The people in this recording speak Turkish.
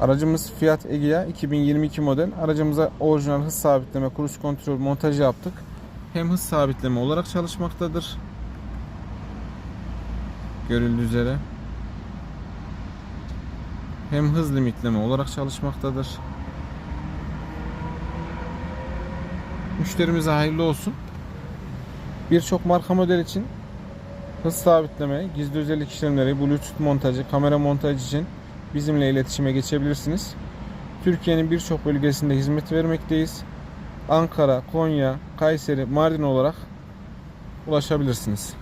Aracımız Fiat Egea 2022 model. Aracımıza orijinal hız sabitleme, cruise kontrol montajı yaptık. Hem hız sabitleme olarak çalışmaktadır. Görüldüğü üzere. Hem hız limitleme olarak çalışmaktadır. Müşterimize hayırlı olsun. Birçok marka model için hız sabitleme, gizli özellik işlemleri, bluetooth montajı, kamera montajı için bizimle iletişime geçebilirsiniz. Türkiye'nin birçok bölgesinde hizmet vermekteyiz. Ankara, Konya, Kayseri, Mardin olarak ulaşabilirsiniz.